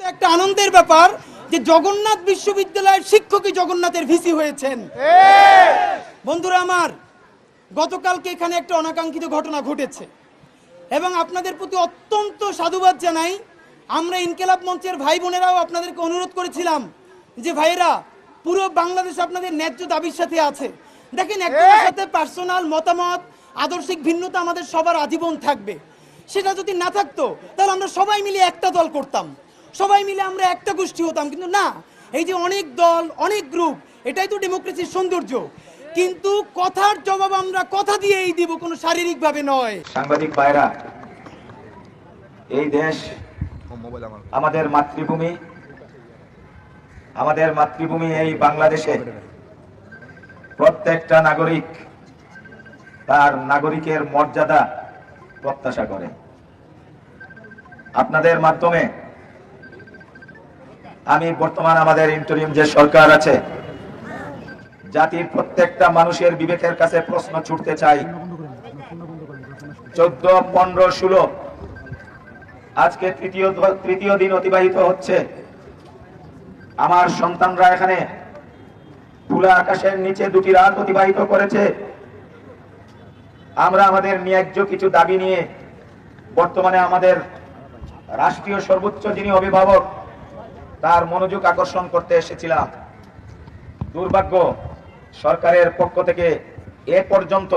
একটা আনন্দের ব্যাপার যে জগন্নাথ বিশ্ববিদ্যালয়ের শিক্ষকই জগন্নাথের ভিসি হয়েছেন। বন্ধুরা আমার গতকালকে এখানে একটা অনাকাঙ্ক্ষিত ঘটনা ঘটেছে এবং আপনাদের প্রতি অত্যন্ত সাধুবাদ জানাই। আমরা ইনকেলাব মঞ্চের ভাই বোনেরাও আপনাদেরকে অনুরোধ করেছিলাম যে ভাইরা পুরো বাংলাদেশ আপনাদের ন্যায্য দাবির সাথে আছে। দেখেন একজনের সাথে পার্সোনাল মতামত আদর্শিক ভিন্নতা আমাদের সবার আজীবন থাকবে। সেটা যদি না থাকতো তাহলে আমরা সবাই মিলে একটা দল করতাম। সবাই মিলে আমরা একটা গোষ্ঠী হতাম, কিন্তু না। এই যে অনেক দল, অনেক গ্রুপ, এটাই তো ডেমোক্রেসির সৌন্দর্য। কিন্তু কথার জবাব আমরা কথা দিয়েই দিব, কোনো শারীরিকভাবে নয়। সাংবাদিক ভাইরা, এই দেশ আমাদের মাতৃভূমি। আমাদের মাতৃভূমি এই বাংলাদেশে। প্রত্যেকটা নাগরিক তার নাগরিকের মর্যাদা প্রত্যাশা করে। আপনাদের মাধ্যমে আমি বর্তমান আমাদের ইন্টারিম যে সরকার আছে, জাতির প্রত্যেকটা মানুষের বিবেকের কাছে প্রশ্ন ছুটতে চাই। চোদ্দ, পনেরো, ষোলো, আজকে তৃতীয় তৃতীয় দিন অতিবাহিত হচ্ছে। আমার সন্তানরা এখানে খোলা আকাশের নিচে দুটি রাত অতিবাহিত করেছে। আমরা আমাদের ন্যায্য কিছু দাবি নিয়ে বর্তমানে আমাদের রাষ্ট্রীয় সর্বোচ্চ যিনি অভিভাবক তার মনোযোগ আকর্ষণ করতে এসেছিলাম। দুর্ভাগ্য, সরকারের পক্ষ থেকে এ পর্যন্ত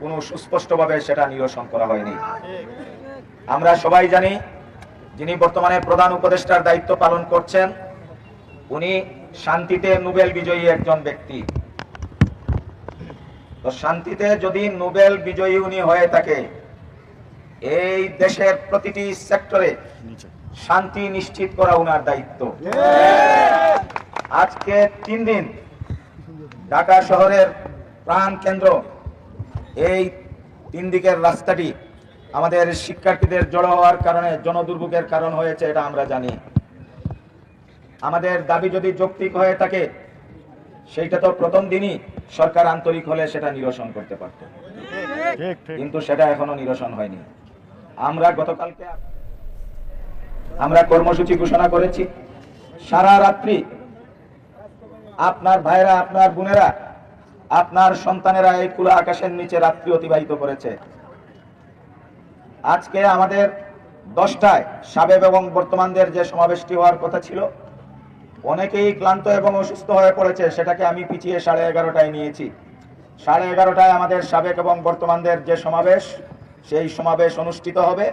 কোনো সুস্পষ্টভাবে সেটা নিরসন করা হয়নি। আমরা সবাই জানি, যিনি বর্তমানে প্রধান উপদেষ্টার দায়িত্ব পালন করছেন, উনি শান্তিতে নোবেল বিজয়ী একজন ব্যক্তি। তো শান্তিতে যদি নোবেল বিজয়ী উনি হয়ে থাকে, এই দেশের প্রতিটি সেক্টরে শান্তি নিশ্চিত করা উনার দায়িত্ব। আজকে তিন দিন ঢাকা শহরের প্রাণ কেন্দ্র। এই তিন দিকের রাস্তাটি আমাদের শিক্ষার্থীদের জড়ো হওয়ার কারণে জনদুর্ভোগের কারণ হয়েছে এটা আমরা জানি। আমাদের দাবি যদি যৌক্তিক হয়ে থাকে সেইটা তো প্রথম দিনই সরকার আন্তরিক হলে সেটা নিরসন করতে পারত। কিন্তু সেটা এখনও নিরসন হয়নি। আমরা গতকালকে আমরা কর্মসূচি ঘোষণা করেছি। সারা রাত্রি আপনার ভাইরা, আপনার বোনেরা, আপনার সন্তানেরা এই খোলা আকাশের নিচে রাত্রি অতিবাহিত করেছে। আজকে আমাদের দশটায় সাবেক এবং বর্তমানদের যে সমাবেশটি হওয়ার কথা ছিল, অনেকেই ক্লান্ত এবং অসুস্থ হয়ে পড়েছে, সেটাকে আমি পিছিয়ে সাড়ে এগারোটায় নিয়েছি। সাড়ে এগারোটায় আমাদের সাবেক এবং বর্তমানদের যে সমাবেশ, সেই সমাবেশ অনুষ্ঠিত হবে।